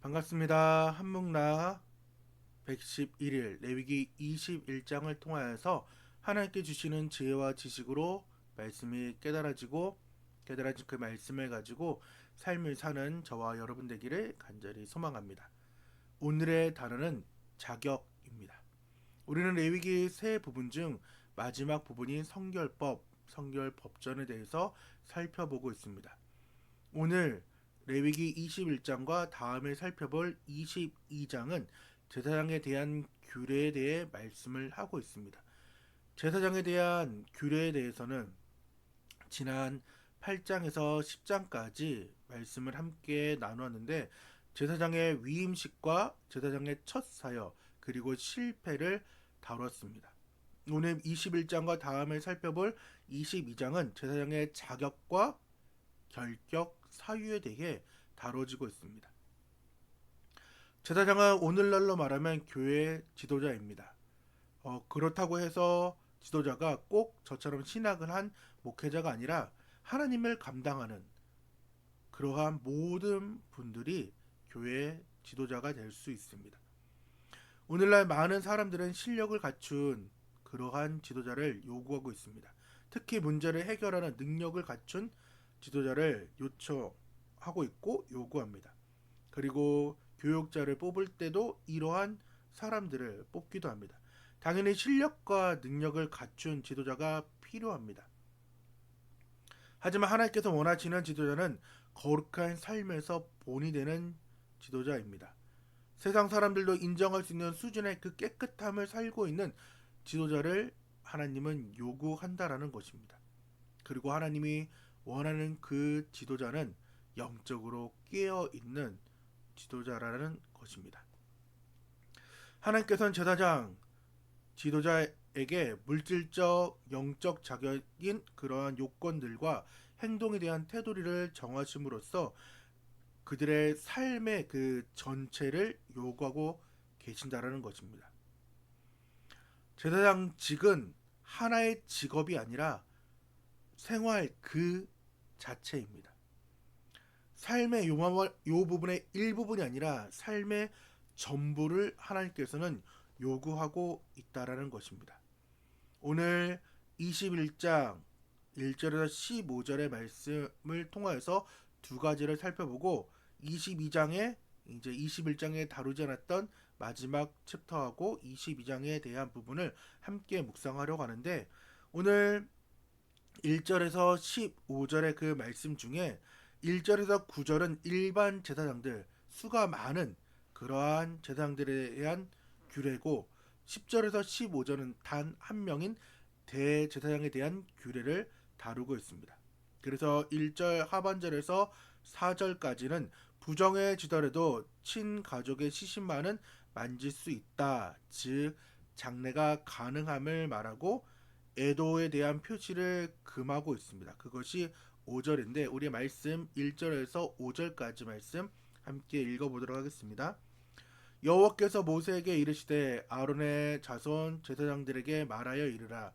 반갑습니다. 한묵나 111일 레위기 21장을 통하여서 하나님께 주시는 지혜와 지식으로 말씀이 깨달아지고 깨달아진 그 말씀을 가지고 삶을 사는 저와 여러분 되기를 간절히 소망합니다. 오늘의 단어는 자격입니다. 우리는 레위기 세 부분 중 마지막 부분인 성결법, 성결법전에 대해서 살펴보고 있습니다. 오늘 레위기 21장과 다음에 살펴볼 22장은 제사장에 대한 규례에 대해 말씀을 하고 있습니다. 제사장에 대한 규례에 대해서는 지난 8장에서 10장까지 말씀을 함께 나누었는데 제사장의 위임식과 제사장의 첫 사역 그리고 실패를 다뤘습니다. 오늘 21장과 다음에 살펴볼 22장은 제사장의 자격과 결격 사유에 대해 다뤄지고 있습니다. 제사장은 오늘날로 말하면 교회 지도자입니다. 어, 그렇다고 해서 지도자가 꼭 저처럼 신학을 한 목회자가 아니라 하나님을 감당하는 그러한 모든 분들이 교회 지도자가 될 수 있습니다. 오늘날 많은 사람들은 실력을 갖춘 그러한 지도자를 요구하고 있습니다. 특히 문제를 해결하는 능력을 갖춘 지도자를 요청하고 있고 요구합니다. 그리고 교육자를 뽑을 때도 이러한 사람들을 뽑기도 합니다. 당연히 실력과 능력을 갖춘 지도자가 필요합니다. 하지만 하나님께서 원하시는 지도자는 거룩한 삶에서 본이 되는 지도자입니다. 세상 사람들도 인정할 수 있는 수준의 그 깨끗함을 살고 있는 지도자를 하나님은 요구한다라는 것입니다. 그리고 하나님이 원하는 그 지도자는 영적으로 깨어 있는 지도자라는 것입니다. 하나님께서는 제사장 지도자에게 물질적 영적 자격인 그러한 요건들과 행동에 대한 태도리를 정하심으로써 그들의 삶의 그 전체를 요구하고 계신다라는 것입니다. 제사장직은 하나의 직업이 아니라 생활 그 자체입니다. 삶의 요, 요 부분의 일부분이 아니라 삶의 전부를 하나님께서는 요구하고 있다라는 것입니다. 오늘 21장 1절에서 15절의 말씀을 통하여서 두 가지를 살펴보고 22장에 이제 21장에 다루지 않았던 마지막 챕터하고 22장에 대한 부분을 함께 묵상하려고 하는데 오늘 1절에서 15절의 그 말씀 중에 1절에서 9절은 일반 제사장들 수가 많은 그러한 제사장들에 대한 규례고 10절에서 15절은 단 한 명인 대제사장에 대한 규례를 다루고 있습니다. 그래서 1절 하반절에서 4절까지는 부정의 지더라도 친가족의 시신만은 만질 수 있다. 즉 장례가 가능함을 말하고 애도에 대한 표시를 금하고 있습니다. 그것이 5절인데 우리 말씀 1절에서 5절까지 말씀 함께 읽어보도록 하겠습니다. 여호와께서 모세에게 이르시되 아론의 자손 제사장들에게 말하여 이르라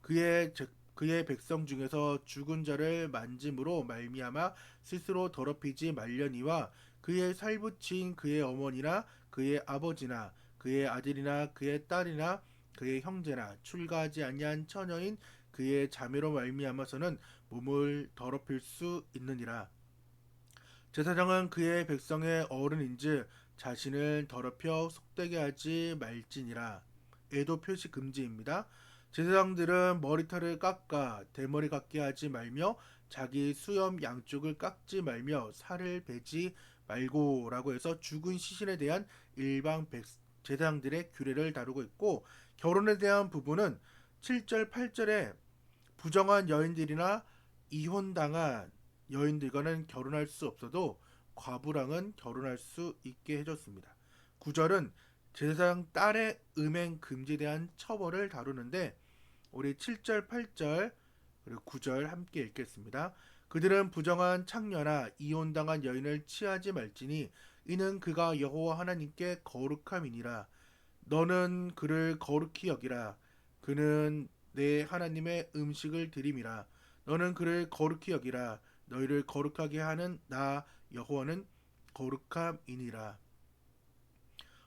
그의 그의 백성 중에서 죽은 자를 만짐으로 말미암아 스스로 더럽히지 말려니와 그의 살붙인 그의 어머니나 그의 아버지나 그의 아들이나 그의 딸이나 그의 형제나 출가하지 아니한 처녀인 그의 자매로 말미암아서는 몸을 더럽힐 수 있느니라. 제사장은 그의 백성의 어른인즉 자신을 더럽혀 속되게 하지 말지니라. 애도 표시 금지입니다. 제사장들은 머리털을 깎아 대머리 깎게 하지 말며 자기 수염 양쪽을 깎지 말며 살을 베지 말고라고 해서 죽은 시신에 대한 일방 제사장들의 규례를 다루고 있고 결혼에 대한 부분은 7절 8절에 부정한 여인들이나 이혼당한 여인들과는 결혼할 수 없어도 과부랑은 결혼할 수 있게 해줬습니다. 9절은 제사장 딸의 음행 금지에 대한 처벌을 다루는데 우리 7절 8절 그리고 9절 함께 읽겠습니다. 그들은 부정한 창녀나 이혼당한 여인을 취하지 말지니 이는 그가 여호와 하나님께 거룩함이니라 너는 그를 거룩히 여기라. 그는 내 하나님의 음식을 드림이라. 너는 그를 거룩히 여기라. 너희를 거룩하게 하는 나 여호와는 거룩함이니라.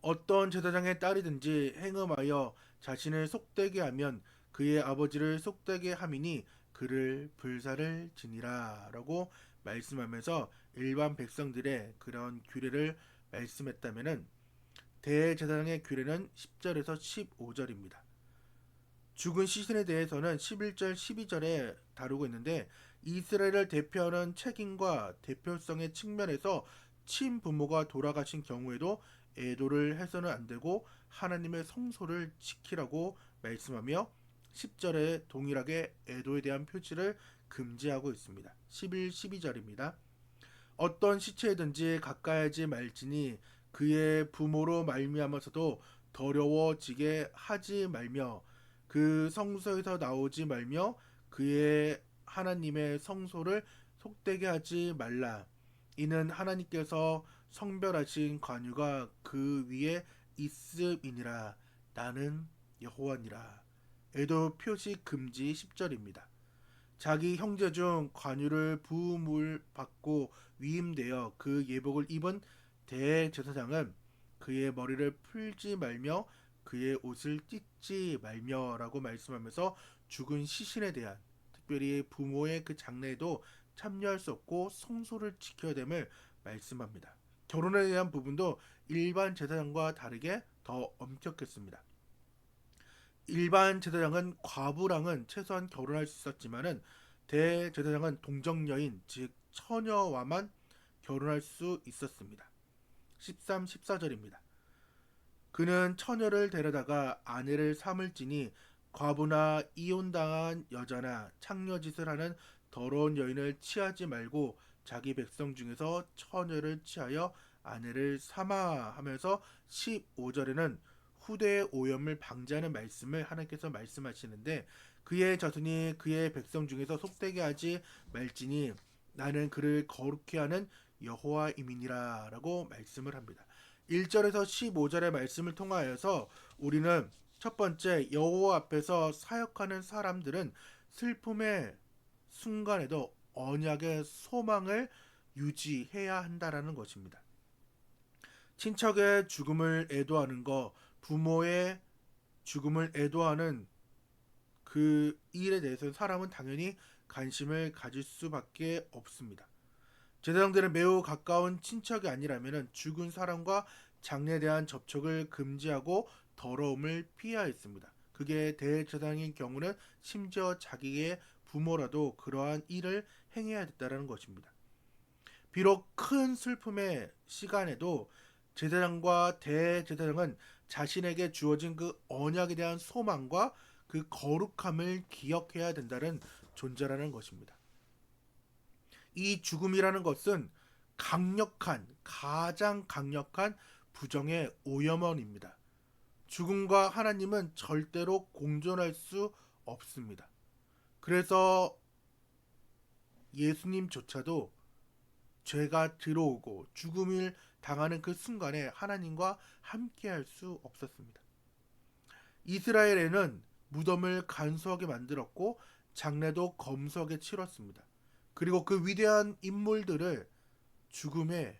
어떤 제사장의 딸이든지 행음하여 자신을 속되게 하면 그의 아버지를 속되게 함이니 그를 불사를 지니라라고 말씀하면서 일반 백성들의 그런 규례를 말씀했다면은 대제사장의 규례는 10절에서 15절입니다. 죽은 시신에 대해서는 11절, 12절에 다루고 있는데 이스라엘을 대표하는 책임과 대표성의 측면에서 친부모가 돌아가신 경우에도 애도를 해서는 안 되고 하나님의 성소를 지키라고 말씀하며 10절에 동일하게 애도에 대한 표시를 금지하고 있습니다. 11, 12절입니다. 어떤 시체든지 가까이 하지 말지니 그의 부모로 말미암아서도 더러워지게 하지 말며 그 성소에서 나오지 말며 그의 하나님의 성소를 속되게 하지 말라. 이는 하나님께서 성별하신 관유가 그 위에 있음이니라. 나는 여호와니라. 애도 표시 금지 10절입니다. 자기 형제 중 관유를 부음을 받고 위임되어 그 예복을 입은 대제사장은 그의 머리를 풀지 말며 그의 옷을 찢지 말며라고 말씀하면서 죽은 시신에 대한 특별히 부모의 그 장례에도 참여할 수 없고 성소를 지켜야 됨을 말씀합니다. 결혼에 대한 부분도 일반 제사장과 다르게 더 엄격했습니다. 일반 제사장은 과부랑은 최소한 결혼할 수 있었지만은 대제사장은 동정 여인 즉 처녀와만 결혼할 수 있었습니다. 13, 14절입니다. 그는 처녀를 데려다가 아내를 삼을지니 과부나 이혼당한 여자나 창녀짓을 하는 더러운 여인을 취하지 말고 자기 백성 중에서 처녀를 취하여 아내를 삼아 하면서 15절에는 후대의 오염을 방지하는 말씀을 하나님께서 말씀하시는데 그의 자손이 그의 백성 중에서 속되게 하지 말지니 나는 그를 거룩히 하는 여호와이민이라라고 말씀을 합니다. 1절에서 15절의 말씀을 통하여서 우리는 첫 번째 여호와 앞에서 사역하는 사람들은 슬픔의 순간에도 언약의 소망을 유지해야 한다라는 것입니다. 친척의 죽음을 애도하는 것, 부모의 죽음을 애도하는 그 일에 대해서 사람은 당연히 관심을 가질 수밖에 없습니다. 제사장들은 매우 가까운 친척이 아니라면 죽은 사람과 장례에 대한 접촉을 금지하고 더러움을 피해야 했습니다. 그게 대제사장인 경우는 심지어 자기의 부모라도 그러한 일을 행해야 됐다는 것입니다. 비록 큰 슬픔의 시간에도 제사장과 대제사장은 자신에게 주어진 그 언약에 대한 소망과 그 거룩함을 기억해야 된다는 존재라는 것입니다. 이 죽음이라는 것은 강력한 가장 강력한 부정의 오염원입니다. 죽음과 하나님은 절대로 공존할 수 없습니다. 그래서 예수님조차도 죄가 들어오고 죽음을 당하는 그 순간에 하나님과 함께할 수 없었습니다. 이스라엘에는 무덤을 간소하게 만들었고 장례도 검소하게 치렀습니다. 그리고 그 위대한 인물들을 죽음의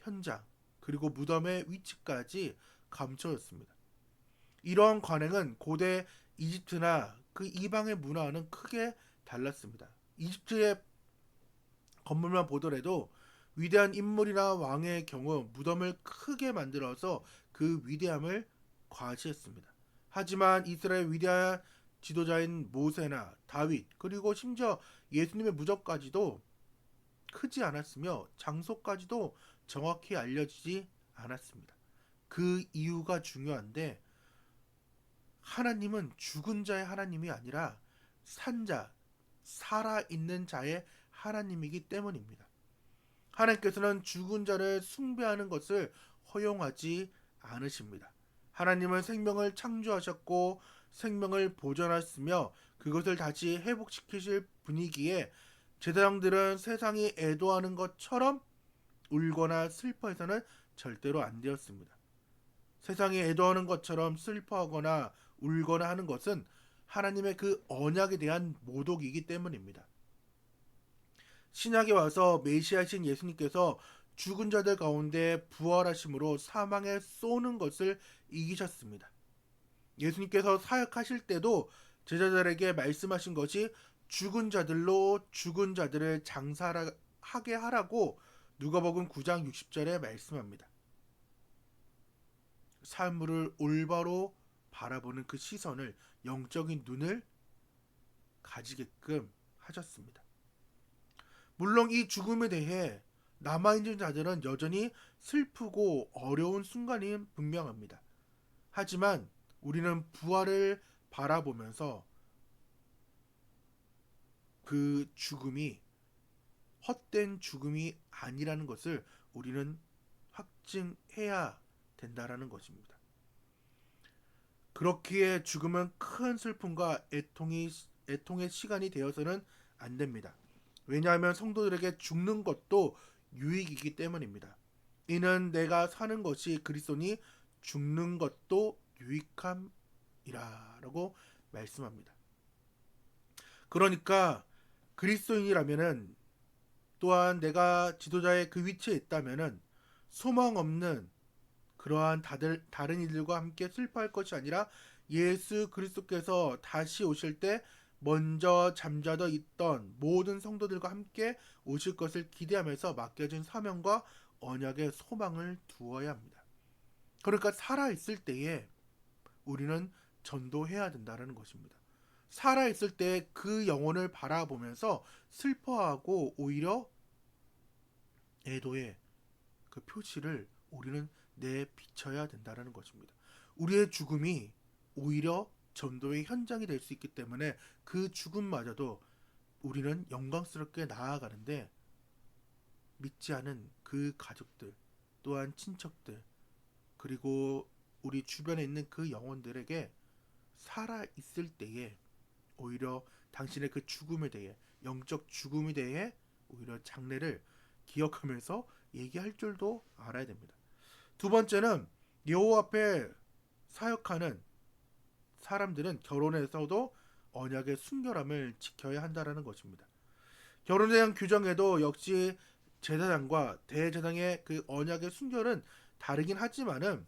현장 그리고 무덤의 위치까지 감춰졌습니다. 이러한 관행은 고대 이집트나 그 이방의 문화와는 크게 달랐습니다. 이집트의 건물만 보더라도 위대한 인물이나 왕의 경우 무덤을 크게 만들어서 그 위대함을 과시했습니다. 하지만 이스라엘 위대한 지도자인 모세나 다윗 그리고 심지어 예수님의 무적까지도 크지 않았으며 장소까지도 정확히 알려지지 않았습니다. 그 이유가 중요한데 하나님은 죽은 자의 하나님이 아니라 산자, 살아 있는 자의 하나님이기 때문입니다. 하나님께서는 죽은 자를 숭배하는 것을 허용하지 않으십니다. 하나님은 생명을 창조하셨고 생명을 보존하셨으며 그것을 다시 회복시키실 분위기에 제사장들은 세상이 애도하는 것처럼 울거나 슬퍼해서는 절대로 안 되었습니다. 세상이 애도하는 것처럼 슬퍼하거나 울거나 하는 것은 하나님의 그 언약에 대한 모독이기 때문입니다. 신약에 와서 메시아신 예수님께서 죽은 자들 가운데 부활하심으로 사망에 쏘는 것을 이기셨습니다. 예수님께서 사역하실 때도 제자들에게 말씀하신 것이 죽은 자들로 죽은 자들을 장사하게 하라고 누가복음 9장 60절에 말씀합니다. 사물을 올바로 바라보는 그 시선을 영적인 눈을 가지게끔 하셨습니다. 물론 이 죽음에 대해 남아있는 자들은 여전히 슬프고 어려운 순간이 분명합니다. 하지만 우리는 부활을 바라보면서 그 죽음이 헛된 죽음이 아니라는 것을 우리는 확증해야 된다라는 것입니다. 그렇기에 죽음은 큰 슬픔과 애통이 애통의 시간이 되어서는 안 됩니다. 왜냐하면 성도들에게 죽는 것도 유익이기 때문입니다. 이는 내가 사는 것이 그리스도니 죽는 것도 유익함이라라고 말씀합니다. 그러니까 그리스도인이라면은 또한 내가 지도자의 그 위치에 있다면은 소망 없는 그러한 다들 다른 이들과 함께 슬퍼할 것이 아니라 예수 그리스도께서 다시 오실 때 먼저 잠자더 있던 모든 성도들과 함께 오실 것을 기대하면서 맡겨진 사명과 언약의 소망을 두어야 합니다. 그러니까 살아 있을 때에 우리는 전도해야 된다는 것입니다. 살아 있을 때 그 영혼을 바라보면서 슬퍼하고 오히려 애도의 그 표시를 우리는 내비쳐야 된다는 것입니다. 우리의 죽음이 오히려 전도의 현장이 될 수 있기 때문에 그 죽음마저도 우리는 영광스럽게 나아가는데 믿지 않은 그 가족들 또한 친척들 그리고 우리 주변에 있는 그 영혼들에게 살아 있을 때에 오히려 당신의 그 죽음에 대해 영적 죽음에 대해 오히려 장례를 기억하면서 얘기할 줄도 알아야 됩니다. 두 번째는 여호와 앞에 사역하는 사람들은 결혼에서도 언약의 순결함을 지켜야 한다라는 것입니다. 결혼에 대한 규정에도 역시 제사장과 대제사장의 그 언약의 순결은 다르긴 하지만은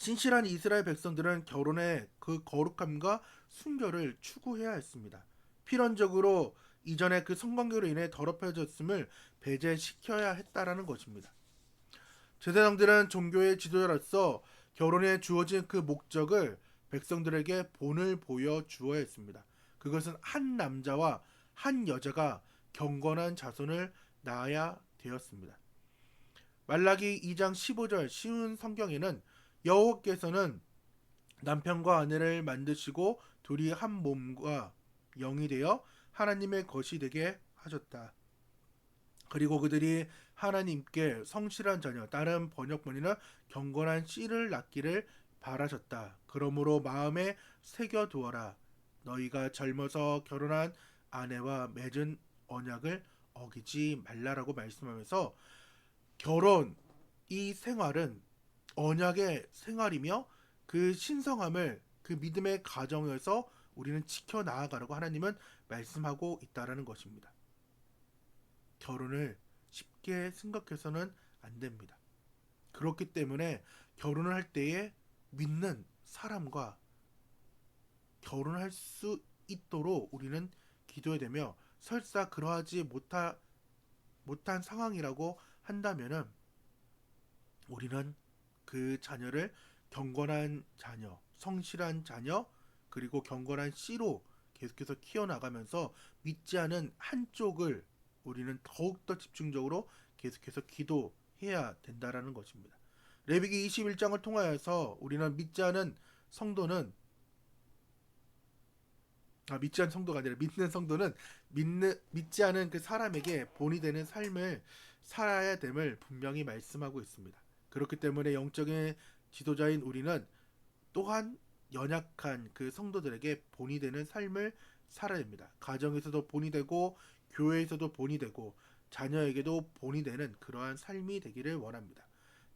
신실한 이스라엘 백성들은 결혼의 그 거룩함과 순결을 추구해야 했습니다. 필연적으로 이전에 그 성관계로 인해 더럽혀졌음을 배제시켜야 했다라는 것입니다. 제사장들은 종교의 지도자로서 결혼에 주어진 그 목적을 백성들에게 본을 보여 주어야 했습니다. 그것은 한 남자와 한 여자가 경건한 자손을 낳아야 되었습니다. 말라기 2장 15절 쉬운 성경에는 여호와께서는 남편과 아내를 만드시고 둘이 한 몸과 영이 되어 하나님의 것이 되게 하셨다. 그리고 그들이 하나님께 성실한 자녀, 다른 번역본이나 경건한 씨를 낳기를 바라셨다. 그러므로 마음에 새겨 두어라. 너희가 젊어서 결혼한 아내와 맺은 언약을 어기지 말라라고 말씀하면서 결혼 이 생활은 언약의 생활이며 그 신성함을 그 믿음의 가정에서 우리는 지켜 나아가라고 하나님은 말씀하고 있다라는 것입니다. 결혼을 쉽게 생각해서는 안 됩니다. 그렇기 때문에 결혼을 할 때에 믿는 사람과 결혼할 수 있도록 우리는 기도해야 되며 설사 그러하지 못하, 못한 상황이라고 한다면은 우리는 그 자녀를 경건한 자녀, 성실한 자녀, 그리고 경건한 씨로 계속해서 키워나가면서 믿지 않은 한쪽을 우리는 더욱더 집중적으로 계속해서 기도해야 된다라는 것입니다. 레위기 21장을 통하여서 우리는 믿지 않은 성도는 아, 믿지 않은 성도가 아니라 믿는 성도는 믿는 믿지 않은 그 사람에게 본이 되는 삶을 살아야 됨을 분명히 말씀하고 있습니다. 그렇기 때문에 영적인 지도자인 우리는 또한 연약한 그 성도들에게 본이 되는 삶을 살아야 됩니다. 가정에서도 본이 되고 교회에서도 본이 되고 자녀에게도 본이 되는 그러한 삶이 되기를 원합니다.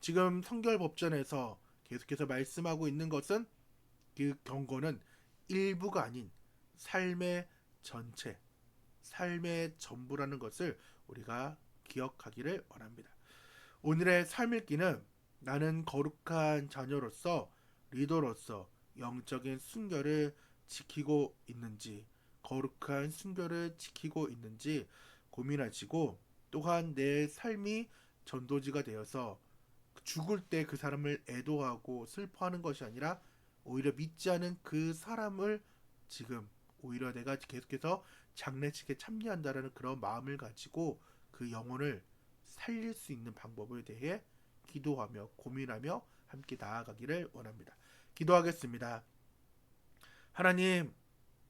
지금 성결 법전에서 계속해서 말씀하고 있는 것은 그 경고는 일부가 아닌 삶의 전체, 삶의 전부라는 것을 우리가 기억하기를 원합니다. 오늘의 삶의 끼는 나는 거룩한 자녀로서 리더로서 영적인 순결을 지키고 있는지 거룩한 순결을 지키고 있는지 고민하시고 또한 내 삶이 전도지가 되어서 죽을 때 그 사람을 애도하고 슬퍼하는 것이 아니라 오히려 믿지 않은 그 사람을 지금 오히려 내가 계속해서 장례식에 참여한다라는 그런 마음을 가지고 그 영혼을 살릴 수 있는 방법에 대해 기도하며 고민하며 함께 나아가기를 원합니다. 기도하겠습니다. 하나님,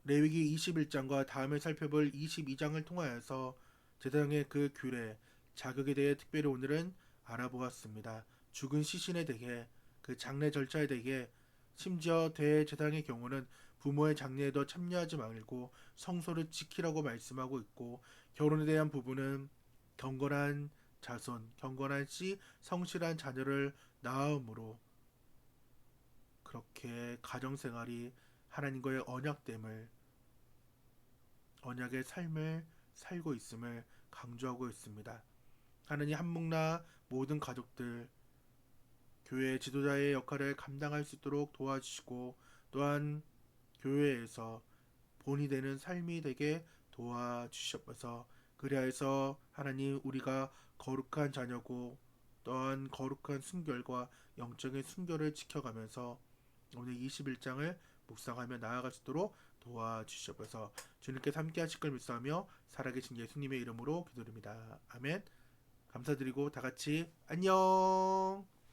레위기 21장과 다음에 살펴볼 22장을 통하여서 제사장의 그 규례, 자격에 대해 특별히 오늘은 알아보았습니다. 죽은 시신에 대해 그 장례 절차에 대해 심지어 대제사장의 경우는 부모의 장례에도 참여하지 말고 성소를 지키라고 말씀하고 있고 결혼에 대한 부분은 경건한 자손, 경건한 씨, 성실한 자녀를 낳음으로 그렇게 가정 생활이 하나님과의 언약됨을 언약의 삶을 살고 있음을 강조하고 있습니다. 하나님 한묵나 모든 가족들 교회 지도자의 역할을 감당할 수 있도록 도와주시고 또한 교회에서 본이 되는 삶이 되게 도와주시옵소서. 그리하여서 하나님 우리가 거룩한 자녀고 또한 거룩한 순결과 영적인 순결을 지켜가면서 오늘 21장을 묵상하며 나아갈 수 있도록 도와주시옵소서. 주님께서 함께 하실 걸 믿사하며 살아계신 예수님의 이름으로 기도드립니다. 아멘. 감사드리고 다 같이 안녕.